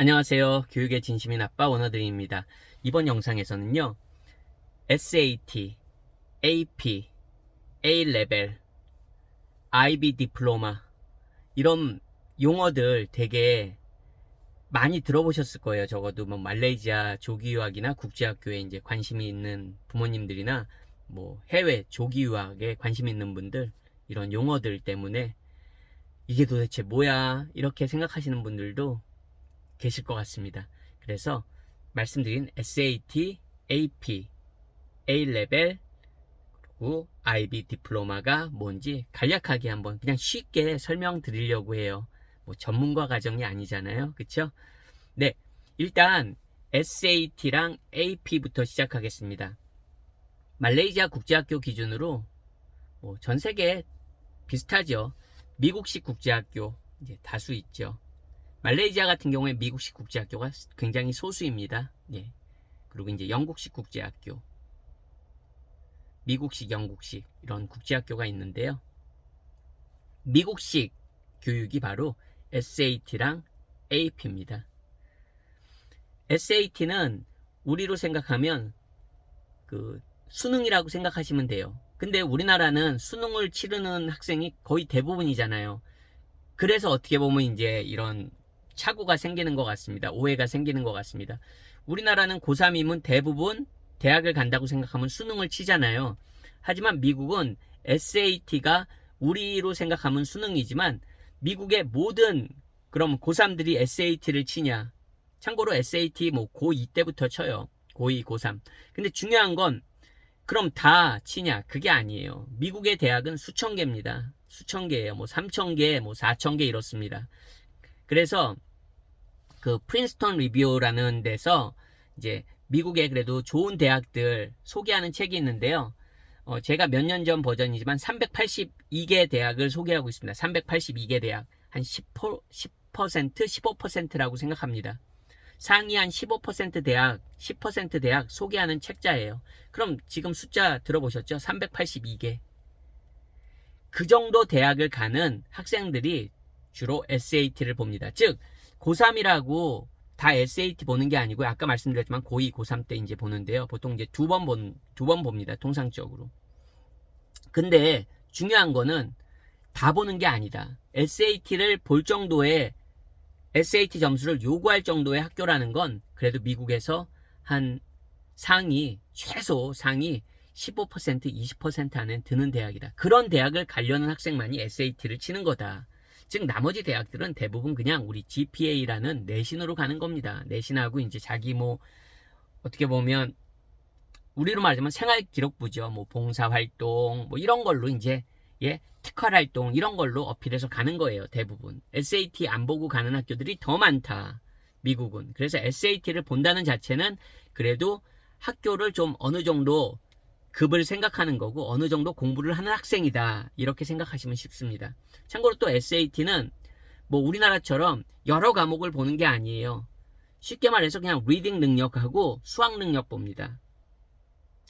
안녕하세요. 교육의 진심인 아빠 원어드림입니다. 이번 영상에서는요. SAT, AP, A-레벨, IB 디플로마 이런 용어들 되게 많이 들어보셨을 거예요. 적어도 뭐 말레이시아 조기 유학이나 국제학교에 이제 관심이 있는 부모님들이나 뭐 해외 조기 유학에 관심 있는 분들 이런 용어들 때문에 이게 도대체 뭐야 이렇게 생각하시는 분들도 계실 것 같습니다. 그래서 말씀드린 SAT, AP, A-레벨, 그리고 IB 디플로마가 뭔지 간략하게 한번 그냥 쉽게 설명드리려고 해요. 뭐 전문가 과정이 아니잖아요. 그쵸? 네. 일단 SAT랑 AP부터 시작하겠습니다. 말레이시아 국제학교 기준으로 뭐 전 세계 비슷하죠. 미국식 국제학교 이제 다수 있죠. 말레이시아 같은 경우에 미국식 국제학교가 굉장히 소수입니다. 예. 그리고 이제 영국식 국제학교, 미국식, 영국식 이런 국제학교가 있는데요. 미국식 교육이 바로 SAT랑 AP입니다. SAT는 우리로 생각하면 그 수능이라고 생각하시면 돼요. 근데 우리나라는 수능을 치르는 학생이 거의 대부분이잖아요. 그래서 어떻게 보면 이제 이런 착오가 생기는 것 같습니다. 오해가 생기는 것 같습니다. 우리나라는 고3이면 대부분 대학을 간다고 생각하면 수능을 치잖아요. 하지만 미국은 SAT가 우리로 생각하면 수능이지만 미국의 모든 그럼 고3들이 SAT를 치냐? 참고로 SAT 뭐 고2 때부터 쳐요. 고2, 고3. 근데 중요한 건 그럼 다 치냐? 그게 아니에요. 미국의 대학은 수천 개입니다. 수천 개예요. 뭐 3천 개, 뭐 4천 개 이렇습니다. 그래서 그 프린스턴 리뷰라는 데서 이제 미국의 그래도 좋은 대학들 소개하는 책이 있는데요. 어, 제가 몇 년 전 버전이지만 382개 대학을 소개하고 있습니다. 382개 대학. 한 10%, 10% 15%라고 생각합니다. 상위 한 15% 대학, 10% 대학 소개하는 책자예요. 그럼 지금 숫자 들어보셨죠? 382개. 그 정도 대학을 가는 학생들이 주로 SAT를 봅니다. 즉, 고3이라고 다 SAT 보는 게 아니고 아까 말씀드렸지만 고2, 고3 때 이제 보는데요. 보통 이제 두 번 본, 두 번 봅니다. 통상적으로. 근데 중요한 거는 다 보는 게 아니다. SAT를 볼 정도의 SAT 점수를 요구할 정도의 학교라는 건 그래도 미국에서 한 상위, 최소 상위 15% 20% 안에 드는 대학이다. 그런 대학을 가려는 학생만이 SAT를 치는 거다. 즉 나머지 대학들은 대부분 그냥 우리 GPA라는 내신으로 가는 겁니다. 내신하고 이제 자기 뭐 어떻게 보면 우리로 말하자면 생활 기록부죠. 뭐 봉사 활동 뭐 이런 걸로 이제 예 특활 활동 이런 걸로 어필해서 가는 거예요. 대부분 SAT 안 보고 가는 학교들이 더 많다. 미국은 그래서 SAT를 본다는 자체는 그래도 학교를 좀 어느 정도 급을 생각하는 거고 어느 정도 공부를 하는 학생이다 이렇게 생각하시면 쉽습니다. 참고로 또 SAT는 뭐 우리나라처럼 여러 과목을 보는 게 아니에요. 쉽게 말해서 그냥 리딩 능력하고 수학 능력 봅니다.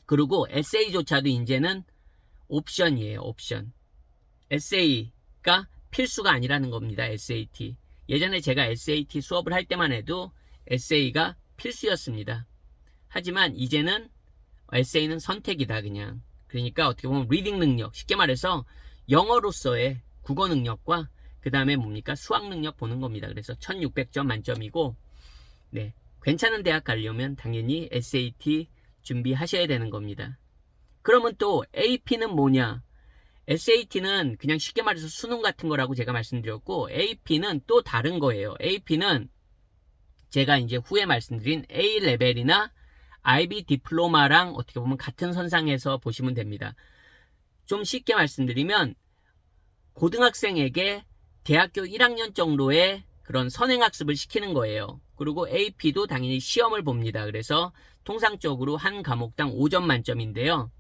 그리고 에세이조차도 이제는 옵션이에요. 옵션. 에세이가 필수가 아니라는 겁니다. SAT. 예전에 제가 SAT 수업을 할 때만 해도 에세이가 필수였습니다. 하지만 이제는 에세이는 선택이다 그냥. 그러니까 어떻게 보면 리딩 능력, 쉽게 말해서 영어로서의 국어 능력과 그 다음에 뭡니까 수학 능력 보는 겁니다. 그래서 1600점 만점이고 네 괜찮은 대학 가려면 당연히 SAT 준비하셔야 되는 겁니다. 그러면 또 AP는 뭐냐? SAT는 그냥 쉽게 말해서 수능 같은 거라고 제가 말씀드렸고 AP는 또 다른 거예요. AP는 제가 이제 후에 말씀드린 A 레벨이나 IB 디플로마랑 어떻게 보면 같은 선상에서 보시면 됩니다. 좀 쉽게 말씀드리면 고등학생에게 대학교 1학년 정도의 그런 선행학습을 시키는 거예요. 그리고 AP도 당연히 시험을 봅니다. 그래서 통상적으로 한 과목당 5점 만점인데요.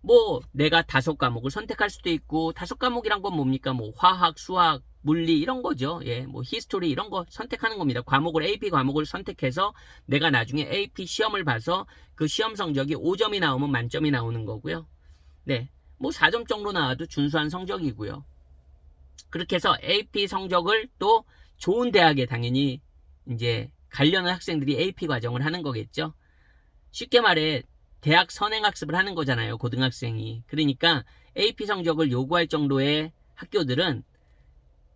뭐 내가 다섯 과목을 선택할 수도 있고 다섯 과목이란 건 뭡니까? 뭐 화학, 수학, 물리 이런 거죠. 예, 뭐 히스토리 이런 거 선택하는 겁니다. 과목을 AP 과목을 선택해서 내가 나중에 AP 시험을 봐서 그 시험 성적이 5점이 나오면 만점이 나오는 거고요. 네. 뭐 4점 정도 나와도 준수한 성적이고요. 그렇게 해서 AP 성적을 또 좋은 대학에 당연히 이제 가려는 학생들이 AP 과정을 하는 거겠죠. 쉽게 말해 대학 선행학습을 하는 거잖아요. 고등학생이. 그러니까 AP 성적을 요구할 정도의 학교들은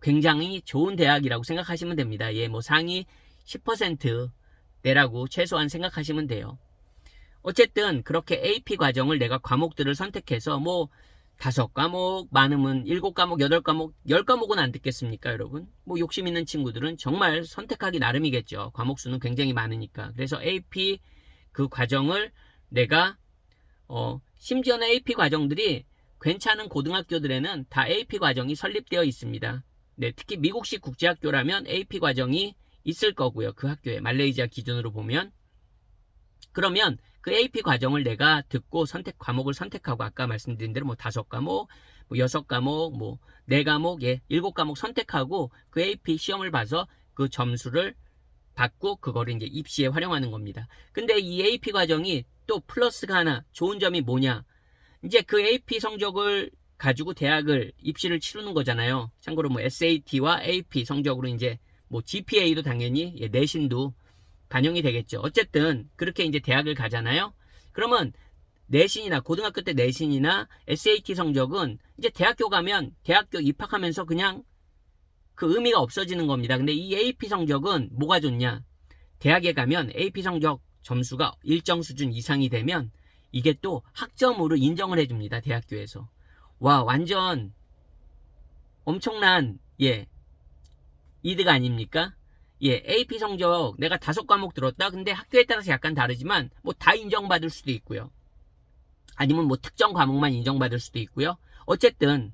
굉장히 좋은 대학이라고 생각하시면 됩니다. 예, 뭐 상위 10% 내라고 최소한 생각하시면 돼요. 어쨌든 그렇게 AP 과정을 내가 과목들을 선택해서 뭐 다섯 과목, 많으면 일곱 과목, 여덟 과목, 열 과목은 안 듣겠습니까, 여러분? 뭐 욕심 있는 친구들은 정말 선택하기 나름이겠죠. 과목 수는 굉장히 많으니까. 그래서 AP 그 과정을 내가 어 심지어는 AP 과정들이 괜찮은 고등학교들에는 다 AP 과정이 설립되어 있습니다. 네, 특히 미국식 국제학교라면 AP 과정이 있을 거고요. 그 학교에 말레이시아 기준으로 보면 그러면 그 AP 과정을 내가 듣고 선택 과목을 선택하고 아까 말씀드린 대로 뭐 다섯 과목, 뭐 여섯 과목, 뭐 네 과목, 예, 일곱 과목 선택하고 그 AP 시험을 봐서 그 점수를 받고 그거를 이제 입시에 활용하는 겁니다. 근데 이 AP 과정이 또 플러스가 하나 좋은 점이 뭐냐? 이제 그 AP 성적을 가지고 대학을 입시를 치르는 거잖아요. 참고로 뭐 SAT와 AP 성적으로 이제 뭐 GPA도 당연히 예, 내신도 반영이 되겠죠. 어쨌든 그렇게 이제 대학을 가잖아요. 그러면 내신이나 고등학교 때 내신이나 SAT 성적은 이제 대학교 가면 대학교 입학하면서 그냥 그 의미가 없어지는 겁니다. 근데 이 AP 성적은 뭐가 좋냐? 대학에 가면 AP 성적 점수가 일정 수준 이상이 되면 이게 또 학점으로 인정을 해줍니다. 대학교에서. 와, 완전 엄청난, 예, 이득 아닙니까? 예, AP 성적 내가 다섯 과목 들었다. 근데 학교에 따라서 약간 다르지만 뭐 다 인정받을 수도 있고요. 아니면 뭐 특정 과목만 인정받을 수도 있고요. 어쨌든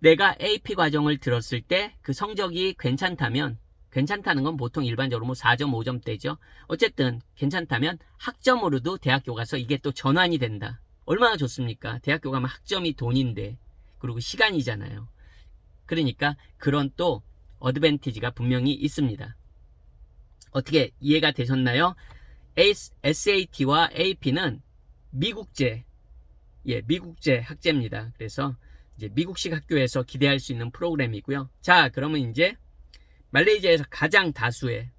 내가 AP 과정을 들었을 때 그 성적이 괜찮다면 괜찮다는 건 보통 일반적으로 뭐 4점, 5점대죠. 어쨌든 괜찮다면 학점으로도 대학교 가서 이게 또 전환이 된다. 얼마나 좋습니까? 대학교 가면 학점이 돈인데 그리고 시간이잖아요. 그러니까 그런 또 어드밴티지가 분명히 있습니다. 어떻게 이해가 되셨나요? SAT와 AP는 미국제, 예, 미국제 학제입니다. 그래서 이제 미국식 학교에서 기대할 수 있는 프로그램이고요. 자, 그러면 이제 말레이시아에서 가장 다수의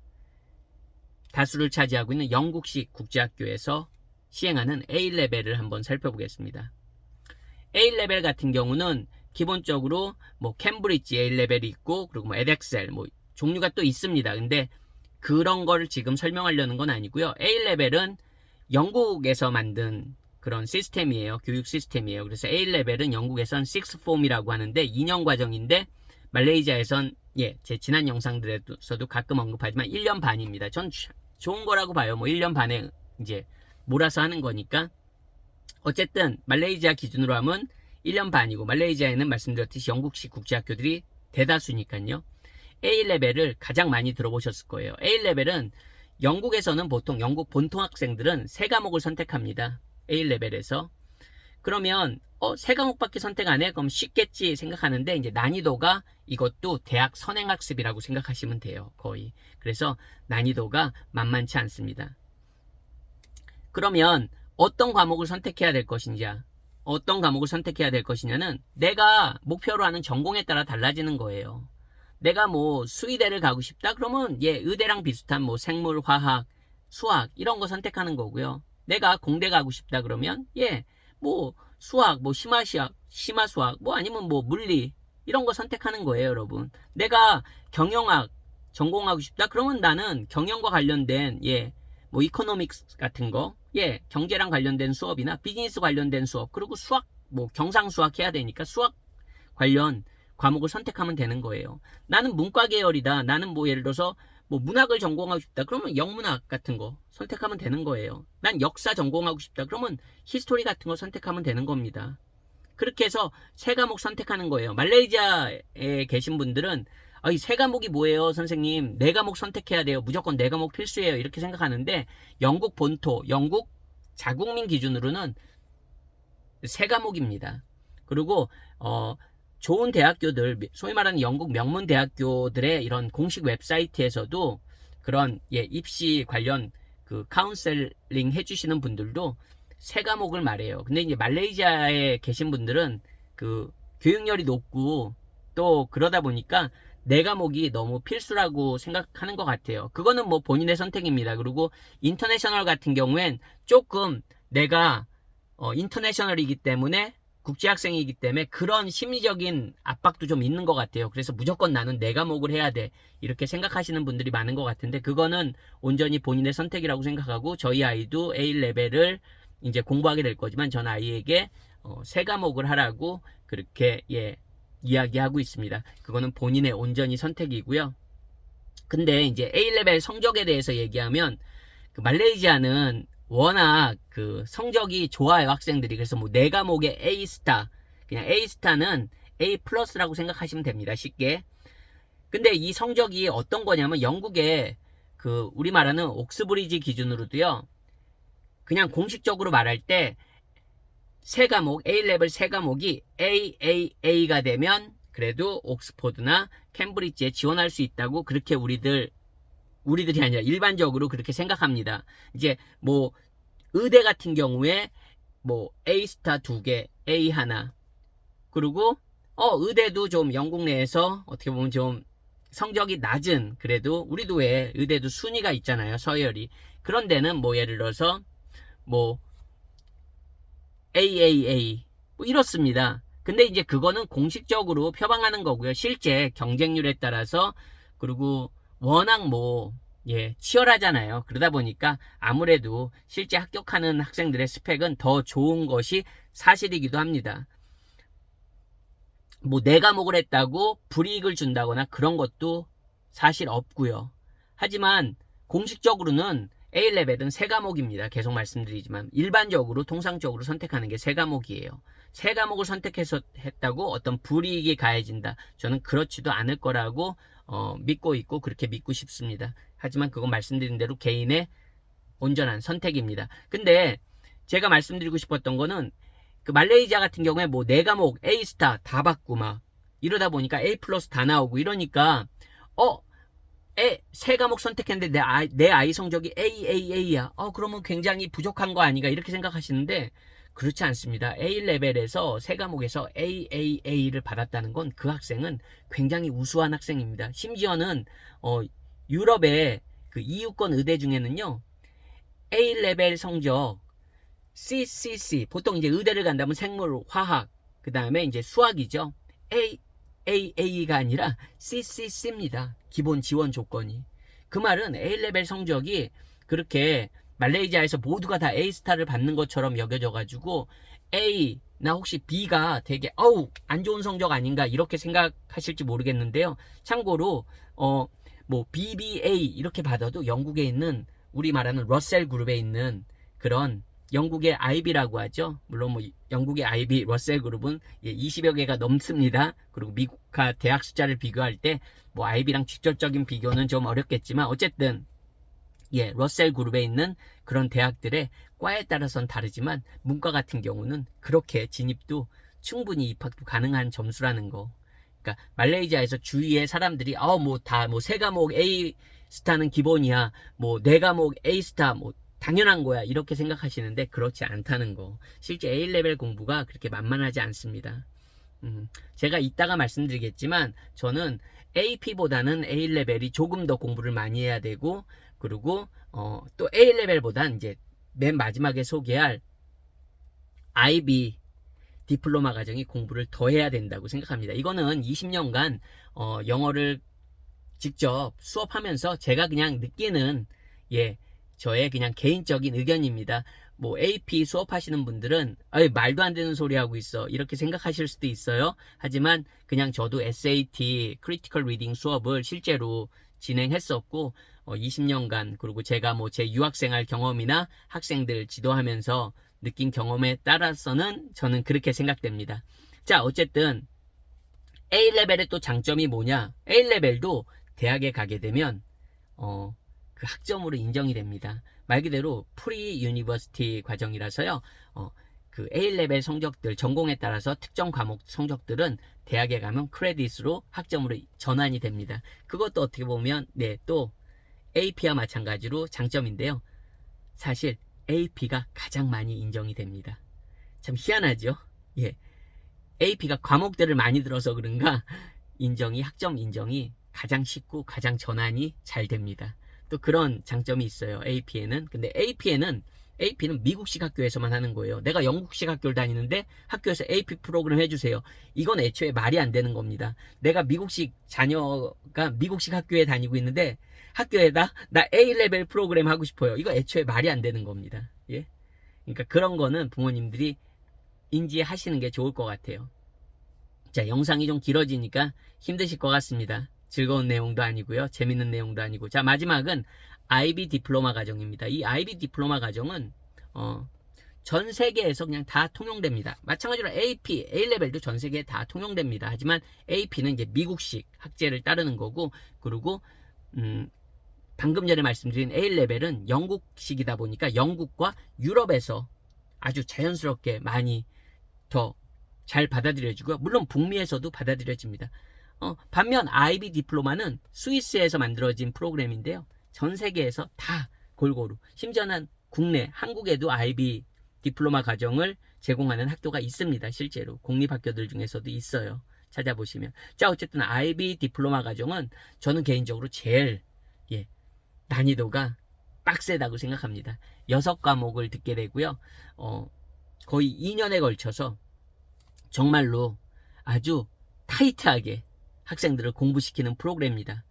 다수를 차지하고 있는 영국식 국제학교에서 시행하는 A 레벨을 한번 살펴보겠습니다. A 레벨 같은 경우는 기본적으로 뭐 캠브리지 A 레벨이 있고 그리고 뭐 에덱셀 뭐 종류가 또 있습니다. 근데 그런 걸 지금 설명하려는 건 아니고요. A 레벨은 영국에서 만든 그런 시스템이에요. 교육 시스템이에요. 그래서 A 레벨은 영국에선 6 폼이라고 하는데 2년 과정인데 말레이시아에선 예, 제 지난 영상들에서도 가끔 언급하지만 1년 반입니다. 전 좋은 거라고 봐요. 뭐 1년 반에 이제 몰아서 하는 거니까 어쨌든 말레이시아 기준으로 하면 1년 반이고 말레이시아에는 말씀드렸듯이 영국식 국제학교들이 대다수니까요. A 레벨을 가장 많이 들어보셨을 거예요. A 레벨은 영국에서는 보통 영국 본통 학생들은 세 과목을 선택합니다. A 레벨에서 그러면 어, 세 과목밖에 선택 안 해? 그럼 쉽겠지 생각하는데 이제 난이도가 이것도 대학 선행학습이라고 생각하시면 돼요. 거의. 그래서 난이도가 만만치 않습니다. 그러면 어떤 과목을 선택해야 될 것인지 어떤 과목을 선택해야 될 것이냐는 내가 목표로 하는 전공에 따라 달라지는 거예요. 내가 뭐 수의대를 가고 싶다 그러면 예 의대랑 비슷한 뭐 생물, 화학, 수학 이런 거 선택하는 거고요. 내가 공대 가고 싶다 그러면 예 뭐 수학, 뭐 심화시학, 심화수학 뭐 아니면 뭐 물리 이런 거 선택하는 거예요, 여러분. 내가 경영학 전공하고 싶다 그러면 나는 경영과 관련된 예 뭐 이코노믹스 같은 거, 예, 경제랑 관련된 수업이나 비즈니스 관련된 수업, 그리고 수학, 뭐 경상 수학 해야 되니까 수학 관련 과목을 선택하면 되는 거예요. 나는 문과 계열이다. 나는 뭐 예를 들어서 뭐 문학을 전공하고 싶다. 그러면 영문학 같은 거 선택하면 되는 거예요. 난 역사 전공하고 싶다. 그러면 히스토리 같은 거 선택하면 되는 겁니다. 그렇게 해서 세 과목 선택하는 거예요. 말레이시아에 계신 분들은 아, 이세 과목이 뭐예요, 선생님? 네 과목 선택해야 돼요. 무조건 네 과목 필수예요. 이렇게 생각하는데 영국 본토, 영국 자국민 기준으로는 세 과목입니다. 그리고 어 좋은 대학교들, 소위 말하는 영국 명문 대학교들의 이런 공식 웹사이트에서도 그런 예, 입시 관련 그 카운셀링 해주시는 분들도 세 과목을 말해요. 근데 이제 말레이시아에 계신 분들은 그 교육열이 높고 또 그러다 보니까 내 과목이 너무 필수라고 생각하는 것 같아요. 그거는 뭐 본인의 선택입니다. 그리고 인터내셔널 같은 경우엔 조금 내가 어, 인터내셔널이기 때문에 국제학생이기 때문에 그런 심리적인 압박도 좀 있는 것 같아요. 그래서 무조건 나는 내 과목을 해야 돼. 이렇게 생각하시는 분들이 많은 것 같은데 그거는 온전히 본인의 선택이라고 생각하고 저희 아이도 A 레벨을 이제 공부하게 될 거지만 전 아이에게 어, 세 과목을 하라고 그렇게 예 이야기하고 있습니다. 그거는 본인의 온전히 선택이고요. 근데 이제 A 레벨 성적에 대해서 얘기하면 그 말레이시아는 워낙 그 성적이 좋아요 학생들이. 그래서 뭐 네 과목에 A 스타 그냥 A 스타는 A 플러스라고 생각하시면 됩니다 쉽게. 근데 이 성적이 어떤 거냐면 영국의 그 우리 말하는 옥스브리지 기준으로도요 그냥 공식적으로 말할 때 세 과목 A 레벨 세 과목이 AAA가 되면 그래도 옥스포드나 캠브리지에 지원할 수 있다고 그렇게 우리들 우리들이 아니라 일반적으로 그렇게 생각합니다. 이제 뭐 의대 같은 경우에 뭐 A 스타 두 개, A 하나. 그리고 어 의대도 좀 영국 내에서 어떻게 보면 좀 성적이 낮은 그래도 우리도 왜 의대도 순위가 있잖아요. 서열이. 그런 데는 뭐 예를 들어서 뭐 AAA 뭐 이렇습니다. 근데 이제 그거는 공식적으로 표방하는 거고요. 실제 경쟁률에 따라서 그리고 워낙 뭐 예, 치열하잖아요. 그러다 보니까 아무래도 실제 합격하는 학생들의 스펙은 더 좋은 것이 사실이기도 합니다. 뭐네 과목을 했다고 불이익을 준다거나 그런 것도 사실 없고요. 하지만 공식적으로는 A레벨은 세 과목입니다. 계속 말씀드리지만 일반적으로 통상적으로 선택하는 게 세 과목이에요. 세 과목을 선택해서 했다고 어떤 불이익이 가해진다. 저는 그렇지도 않을 거라고 어, 믿고 있고 그렇게 믿고 싶습니다. 하지만 그건 말씀드린 대로 개인의 온전한 선택입니다. 근데 제가 말씀드리고 싶었던 거는 그 말레이시아 같은 경우에 뭐 네 과목 A 스타 다 받고 막 이러다 보니까 A 플러스 다 나오고 이러니까 어 에, 세 과목 선택했는데 내 아이, 내 아이 성적이 AAA야. 어, 그러면 굉장히 부족한 거 아닌가 이렇게 생각하시는데 그렇지 않습니다. A 레벨에서 세 과목에서 AAA를 받았다는 건 그 학생은 굉장히 우수한 학생입니다. 심지어는 어, 유럽의 그 이유권 의대 중에는요. A 레벨 성적 CCC 보통 이제 의대를 간다면 생물, 화학, 그 다음에 이제 수학이죠. A AA가 아니라 CCC입니다. 기본 지원 조건이. 그 말은 A 레벨 성적이 그렇게 말레이시아에서 모두가 다 A 스타를 받는 것처럼 여겨져 가지고 A 나 혹시 B가 되게 어우 안 좋은 성적 아닌가 이렇게 생각하실지 모르겠는데요. 참고로 어 뭐 BBA 이렇게 받아도 영국에 있는 우리 말하는 러셀 그룹에 있는 그런 영국의 IB라고 하죠. 물론 뭐 영국의 IB 러셀 그룹은 20여 개가 넘습니다. 그리고 미국과 대학 숫자를 비교할 때 뭐 IB랑 직접적인 비교는 좀 어렵겠지만 어쨌든 예, 러셀 그룹에 있는 그런 대학들의 과에 따라서는 다르지만 문과 같은 경우는 그렇게 진입도 충분히 입학도 가능한 점수라는 거. 그러니까 말레이시아에서 주위의 사람들이 어뭐 다뭐세 과목 A 스타는 기본이야. 뭐 네 과목 A 스타 뭐 당연한 거야. 이렇게 생각하시는데 그렇지 않다는 거. 실제 A 레벨 공부가 그렇게 만만하지 않습니다. 음, 제가 이따가 말씀드리겠지만 저는 AP보다는 A 레벨이 조금 더 공부를 많이 해야 되고 그리고 어, 또 A 레벨보단 이제 맨 마지막에 소개할 IB 디플로마 과정이 공부를 더 해야 된다고 생각합니다. 이거는 20년간 어, 영어를 직접 수업하면서 제가 그냥 느끼는 예 저의 그냥 개인적인 의견입니다. 뭐 AP 수업하시는 분들은 말도 안 되는 소리 하고 있어 이렇게 생각하실 수도 있어요. 하지만 그냥 저도 SAT 크리티컬 리딩 수업을 실제로 진행했었고 어, 20년간 그리고 제가 뭐 제 유학생활 경험이나 학생들 지도하면서 느낀 경험에 따라서는 저는 그렇게 생각됩니다. 자 어쨌든 A 레벨의 또 장점이 뭐냐? A 레벨도 대학에 가게 되면 어, 그 학점으로 인정이 됩니다. 말 그대로 프리 유니버시티 과정이라서요. 어, 그 A 레벨 성적들 전공에 따라서 특정 과목 성적들은 대학에 가면 크레딧으로 학점으로 전환이 됩니다. 그것도 어떻게 보면 네, 또 AP와 마찬가지로 장점인데요. 사실 AP가 가장 많이 인정이 됩니다. 참 희한하죠? 예. AP가 과목들을 많이 들어서 그런가 인정이 학점 인정이 가장 쉽고 가장 전환이 잘 됩니다. 또 그런 장점이 있어요. AP에는. 근데 AP에는 AP는 미국식 학교에서만 하는 거예요. 내가 영국식 학교를 다니는데 학교에서 AP 프로그램 해주세요. 이건 애초에 말이 안 되는 겁니다. 내가 미국식 자녀가 미국식 학교에 다니고 있는데 학교에다 나 A 레벨 프로그램 하고 싶어요. 이거 애초에 말이 안 되는 겁니다. 예. 그러니까 그런 거는 부모님들이 인지하시는 게 좋을 것 같아요. 자, 영상이 좀 길어지니까 힘드실 것 같습니다. 즐거운 내용도 아니고요. 재밌는 내용도 아니고. 자, 마지막은 IB 디플로마 과정입니다. 이 IB 디플로마 과정은 어, 전 세계에서 그냥 다 통용됩니다. 마찬가지로 AP, A레벨도 전 세계에 다 통용됩니다. 하지만 AP는 이제 미국식 학제를 따르는 거고, 그리고 음, 방금 전에 말씀드린 A레벨은 영국식이다 보니까 영국과 유럽에서 아주 자연스럽게 많이 더 잘 받아들여지고요. 물론 북미에서도 받아들여집니다. 어, 반면 IB 디플로마는 스위스에서 만들어진 프로그램인데요. 전 세계에서 다 골고루 심지어는 국내 한국에도 IB 디플로마 과정을 제공하는 학교가 있습니다. 실제로 공립학교들 중에서도 있어요. 찾아보시면 자 어쨌든 IB 디플로마 과정은 저는 개인적으로 제일 예, 난이도가 빡세다고 생각합니다. 여섯 과목을 듣게 되고요. 어, 거의 2년에 걸쳐서 정말로 아주 타이트하게 학생들을 공부시키는 프로그램입니다.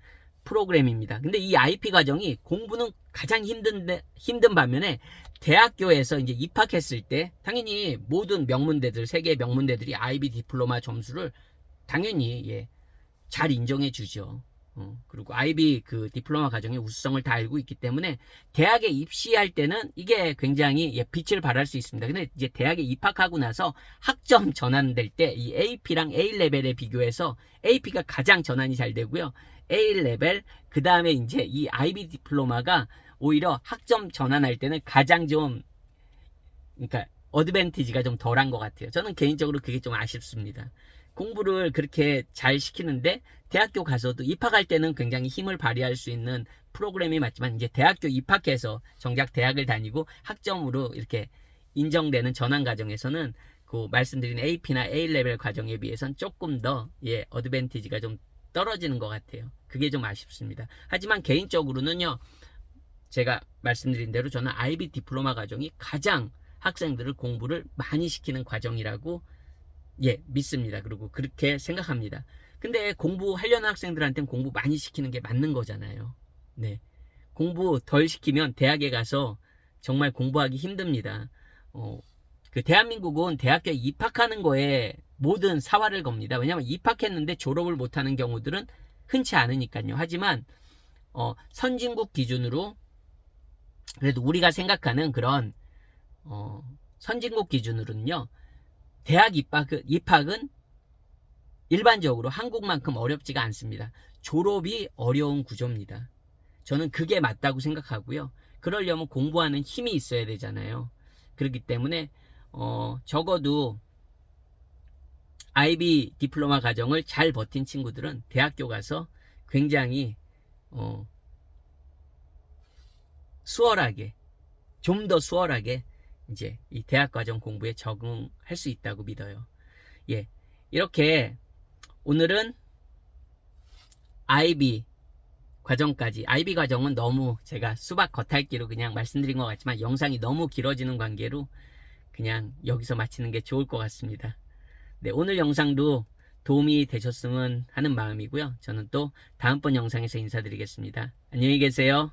프로그램입니다. 근데 이 IP 과정이 공부는 가장 힘든 힘든 반면에 대학교에서 이제 입학했을 때 당연히 모든 명문대들 세계 명문대들이 IB 디플로마 점수를 당연히 예, 잘 인정해 주죠. 어, 그리고 IB 그 디플로마 과정의 우수성을 다 알고 있기 때문에 대학에 입시할 때는 이게 굉장히 예, 빛을 발할 수 있습니다. 근데 이제 대학에 입학하고 나서 학점 전환될 때 이 AP랑 A 레벨에 비교해서 AP가 가장 전환이 잘 되고요. A 레벨 그 다음에 이제 이 IB 디플로마가 오히려 학점 전환할 때는 가장 좀 그러니까 어드밴티지가 좀 덜한 것 같아요. 저는 개인적으로 그게 좀 아쉽습니다. 공부를 그렇게 잘 시키는데 대학교 가서도 입학할 때는 굉장히 힘을 발휘할 수 있는 프로그램이 맞지만 이제 대학교 입학해서 정작 대학을 다니고 학점으로 이렇게 인정되는 전환 과정에서는 그 말씀드린 AP나 A 레벨 과정에 비해서는 조금 더 예, 어드밴티지가 좀 떨어지는 것 같아요. 그게 좀 아쉽습니다. 하지만 개인적으로는요. 제가 말씀드린 대로 저는 IB 디플로마 과정이 가장 학생들을 공부를 많이 시키는 과정이라고 예, 믿습니다. 그리고 그렇게 생각합니다. 근데 공부하려는 학생들한테는 공부 많이 시키는 게 맞는 거잖아요. 네. 공부 덜 시키면 대학에 가서 정말 공부하기 힘듭니다. 어, 그 대한민국은 대학교에 입학하는 거에 모든 사활을 겁니다. 왜냐하면 입학했는데 졸업을 못하는 경우들은 흔치 않으니까요. 하지만 어, 선진국 기준으로 그래도 우리가 생각하는 그런 어, 선진국 기준으로는요. 대학 입학, 입학은 일반적으로 한국만큼 어렵지가 않습니다. 졸업이 어려운 구조입니다. 저는 그게 맞다고 생각하고요. 그러려면 공부하는 힘이 있어야 되잖아요. 그렇기 때문에 어, 적어도 IB 디플로마 과정을 잘 버틴 친구들은 대학교 가서 굉장히 어, 수월하게 좀 더 수월하게 이제 이 대학 과정 공부에 적응할 수 있다고 믿어요. 예. 이렇게 오늘은 IB 과정까지 IB 과정은 너무 제가 수박 겉핥기로 그냥 말씀드린 것 같지만 영상이 너무 길어지는 관계로 그냥 여기서 마치는 게 좋을 것 같습니다. 네, 오늘 영상도 도움이 되셨으면 하는 마음이고요. 저는 또 다음번 영상에서 인사드리겠습니다. 안녕히 계세요.